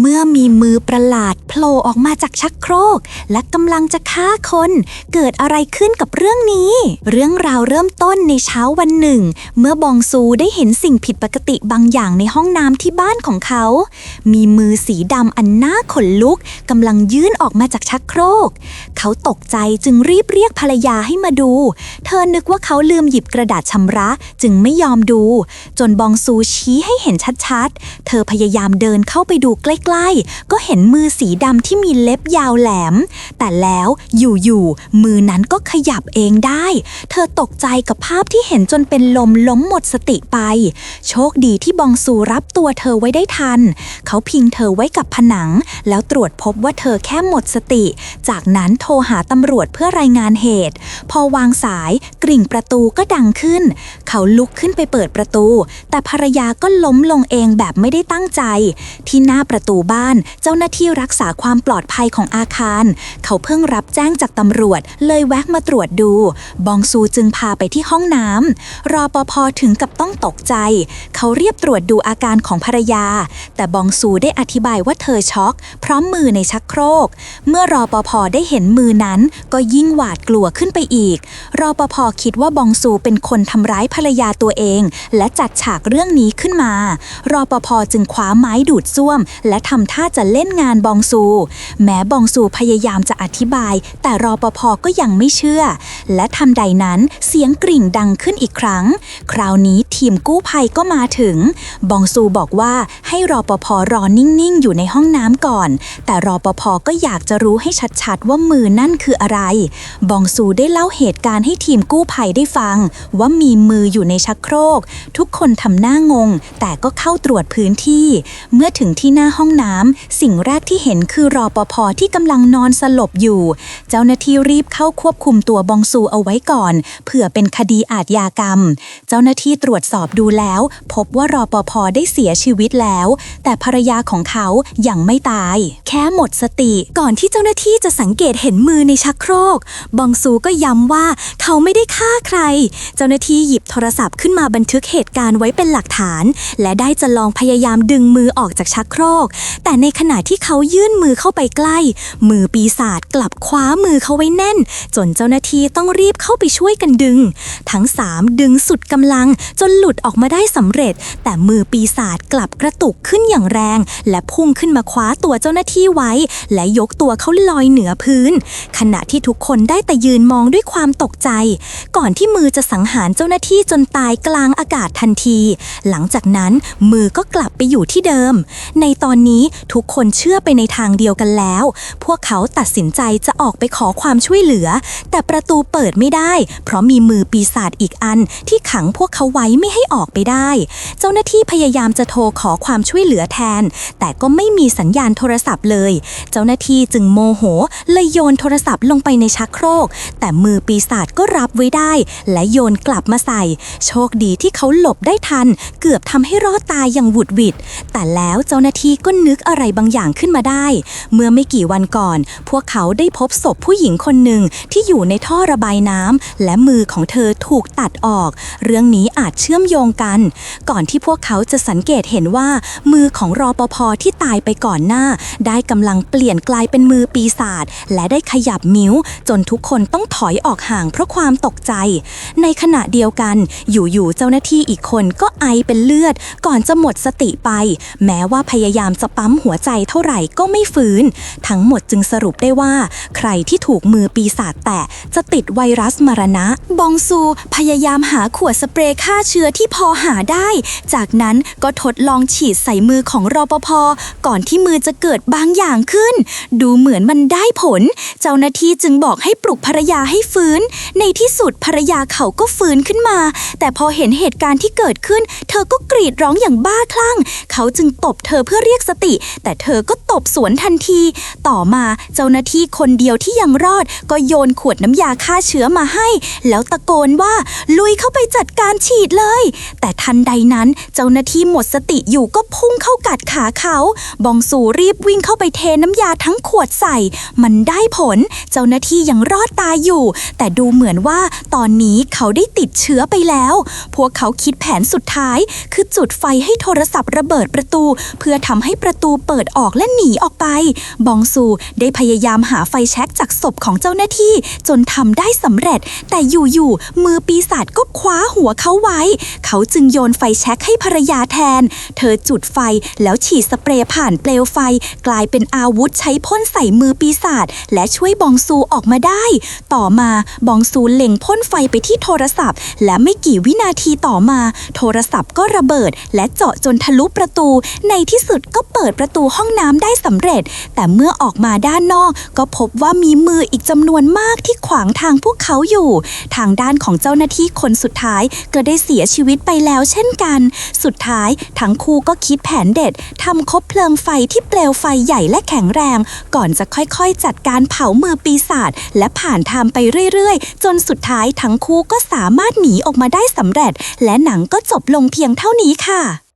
เมื่อมีมือประหลาดโผล่ออกมาจากชักโครก และกำลังจะฆ่าคน เกิดอะไรขึ้นกับเรื่องนี้ เรื่องราวเริ่มต้นในเช้าวันหนึ่ง เมื่อบองซูได้เห็นสิ่งผิดปกติบางอย่างในห้องน้ำที่บ้านของเขา มีมือสีดำอันน่าขนลุกกำลังยื่นออกมาจากชักโครก เขาตกใจจึงรีบเรียกภรรยาให้มาดู เธอนึกว่าเขาลืมหยิบกระดาษชำระจึงไม่ยอมดู จนบองซูชี้ให้เห็นชัดๆ เธอพยายามเดินเข้าไปดูใกล้ๆ ก็เห็นมือสีดำที่มีเล็บยาวแหลม แต่แล้วอยู่ๆ มือนั้นก็ขยับเองได้ เธอตกใจกับภาพที่เห็นจนเป็นลมล้มหมดสติไป โชคดีที่บองซูรับตัวเธอไว้ได้ทัน เขาพิงเธอไว้กับผนัง แล้วตรวจพบว่าเธอแค่หมดสติ จากนั้นโทรหาตำรวจเพื่อรายงานเหตุ พอวางสายกริ่งประตูก็ดังขึ้น เขาลุกขึ้นไปเปิดประตู แต่ภรรยาก็ล้มลงเองแบบไม่ได้ตั้งใจ ที่หน้าประตูบ้าน เจ้าหน้าที่รักษาความปลอดภัยของอาคาร เขาเพิ่งรับแจ้งจากตำรวจ เลยแวะมาตรวจดู บองซูจึงพาไปที่ห้องน้ำรอปภถึงกับต้องตกใจ เขาเรียบตรวจดูอาการของภรรยา แต่บองซูได้อธิบายว่าเธอช็อก พร้อมมือในชักโครก เมื่อรอปภได้เห็นมือนั้น ก็ยิ่งหวาดกลัวขึ้นไปอีก รอปภคิดว่าบองซูเป็นคนทำร้ายภรรยาตัวเอง และจัดฉากเรื่องนี้ขึ้นมารอปภจึงคว้าไม้ดูดซ่วม และทำท่าจะเล่นงานบองซู แม้บองซูพยายามจะอธิบาย แต่รอปภก็ยังไม่เชื่อ และทันใดนั้นเสียงกริ่งดังขึ้นอีกครั้ง คราวนี้ทีมกู้ภัยก็มาถึง บองซูบอกว่าให้รอปภรอนิ่งๆ อยู่ในห้องน้ำก่อน แต่รอปภก็อยากจะรู้ให้ชัดๆ ว่ามือนั่นคืออะไร บองซูได้เล่าเหตุการณ์ให้ทีมกู้ภัยได้ฟัง ว่ามีมืออยู่ในชักโครก ทุกคนทำหน้างง แต่ก็เข้าตรวจพื้นที่ เมื่อถึงที่หน้าห้องน้ำสิ่งแรกที่เห็นคือรอปภที่กำลังนอนสลบอยู่ เจ้าหน้าที่รีบเข้าควบคุมตัวบองซูเอาไว้ก่อน เผื่อเป็นคดีอาทยากรรม เจ้าหน้าที่ตรวจสอบดูแล้ว พบว่ารอปภได้เสียชีวิตแล้ว แต่ภรรยาของเขายังไม่ตาย แค่หมดสติก่อนที่เจ้าหน้าที่จะสังเกตเห็นมือในชักโครก บองซูก็ย้ำว่าเขาไม่ได้ฆ่าใคร เจ้าหน้าที่หยิบโทรศัพท์ขึ้นมาบันทึกเหตุการณ์ไว้เป็นหลักฐาน และได้จะลองพยายามดึงมือออกจากชักโครกแต่ในขณะที่เขายื่นมือเข้าไปใกล้ มือปีศาจกลับคว้ามือเขาไว้แน่น จนเจ้าหน้าที่ต้องรีบเข้าไปช่วยกันดึง ทั้งสามดึงสุดกำลังจนหลุดออกมาได้สำเร็จ แต่มือปีศาจกลับกระตุกขึ้นอย่างแรง และพุ่งขึ้นมาคว้าตัวเจ้าหน้าที่ไว้ และยกตัวเขาลอยเหนือพื้น ขณะที่ทุกคนได้แต่ยืนมองด้วยความตกใจ ก่อนที่มือจะสังหารเจ้าหน้าที่จนตายกลางอากาศทันที หลังจากนั้นมือก็กลับไปอยู่ที่เดิม ในตอนนี้ทุกคนเชื่อไปในทางเดียวกันแล้ว พวกเขาตัดสินใจจะออกไปขอความช่วยเหลือ แต่ประตูเปิดไม่ได้ เพราะมีมือปีศาจอีกอัน ที่ขังพวกเขาไว้ไม่ให้ออกไปได้ เจ้าหน้าที่พยายามจะโทรขอความช่วยเหลือแทน แต่ก็ไม่มีสัญญาณโทรศัพท์เลย เจ้าหน้าที่จึงโมโหเลยโยนโทรศัพท์ลงไปในชักโครก แต่มือปีศาจก็รับไว้ได้ และโยนกลับมาใส่ โชคดีที่เขาหลบได้ทัน เกือบทำให้รอดตายอย่างหวุดหวิด แต่แล้วเจ้าหน้าที่ก็นึกอะไรบางอย่างขึ้นมาได้ เมื่อไม่กี่วันก่อน พวกเขาได้พบศพผู้หญิงคนหนึ่งที่อยู่ในท่อระบายน้ำและมือของเธอถูกตัดออก เรื่องนี้อาจเชื่อมโยงกัน ก่อนที่พวกเขาจะสังเกตเห็นว่า มือของรอปภที่ตายไปก่อนหน้า ได้กำลังเปลี่ยนกลายเป็นมือปีศาจและได้ขยับมิ้ว จนทุกคนต้องถอยออกห่างเพราะความตกใจ ในขณะเดียวกัน อยู่ๆเจ้าหน้าที่อีกคนก็ไอเป็นเลือด ก่อนจะหมดสติไป แม้ว่าพยายามจะปั๊มหัวใจเท่าไหร่ก็ไม่ฟื้น ทั้งหมดจึงสรุปได้ว่า ใครที่ถูกมือปีศาจแตะจะติดไวรัสมรณะ บองซูพยายามหาขวดสเปรย์ฆ่าเชื้อที่พอหาได้ จากนั้นก็ทดลองฉีดใส่มือของรอปภก่อนที่มือจะเกิดบางอย่างขึ้น ดูเหมือนมันได้ผล เจ้าหน้าที่จึงบอกให้ปลุกภรรยาให้ฟื้น ในที่สุดภรรยาเขาก็ฟื้นขึ้นมา แต่พอเห็นเหตุการณ์ที่เกิดขึ้น เธอก็กรีดร้องอย่างบ้าคลั่ง เขาจึงตบเธอเพื่อเรียกสติ แต่เธอก็ตบสวนทันที ต่อมาเจ้าหน้าที่คนเดียวที่ยังรอด ก็โยนขวดน้ำยาฆ่าเชื้อมาให้ แล้วตะโกนว่าลุยเข้าไปจัดการฉีดเลย แต่ทันใดนั้นเจ้าหน้าที่หมดสติอยู่ก็พุ่งเข้ากัดขาเขา บองซูรีบวิ่งเข้าไปเทน้ำยาทั้งขวดใส่ มันได้ผล เจ้าหน้าที่ยังรอดตายอยู่ แต่ดูเหมือนว่าตอนนี้เขาได้ติดเชื้อไปแล้ว พวกเขาคิดแผนสุดท้าย คือจุดไฟให้โทรศัพท์ระเบิดประตู เพื่อทำให้ประตูเปิดออกและหนีออกไป บองซูได้พยายามหาไฟแช็กจากศพของเจ้าหน้าที่ จนทำได้สำเร็จ แต่อยู่ๆมือปีศาจก็คว้าหัวเขาไว้ เขาจึงโยนไฟแช็กให้ภรรยาแทน เธอจุดไฟแล้วฉีดสเปรย์ผ่านเปลวไฟ กลายเป็นอาวุธใช้พ่นใส่มือปีศาจและช่วยบองซูออกมาได้ ต่อมาบองซูเล็งพ่นไฟไปที่โทรศัพท์ และไม่กี่วินาทีต่อมา โทรศัพท์ก็ระเบิด และเจาะจนทะลุประตู ในที่สุดก็เปิดประตูห้องน้ำได้ได้สำเร็จ แต่เมื่อออกมาด้านนอก ก็พบว่ามีมืออีกจำนวนมากที่ขวางทางพวกเขาอยู่ ทางด้านของเจ้าหน้าที่คนสุดท้ายก็ได้เสียชีวิตไปแล้วเช่นกัน สุดท้ายทั้งคู่ก็คิดแผนเด็ดทำคบเพลิงไฟที่เปลวไฟใหญ่และแข็งแรง ก่อนจะค่อยๆ จัดการเผามือปีศาจและผ่านทางไปเรื่อยๆ จนสุดท้ายทั้งคู่ก็สามารถหนีออกมาได้สำเร็จ และหนังก็จบลงเพียงเท่านี้ค่ะ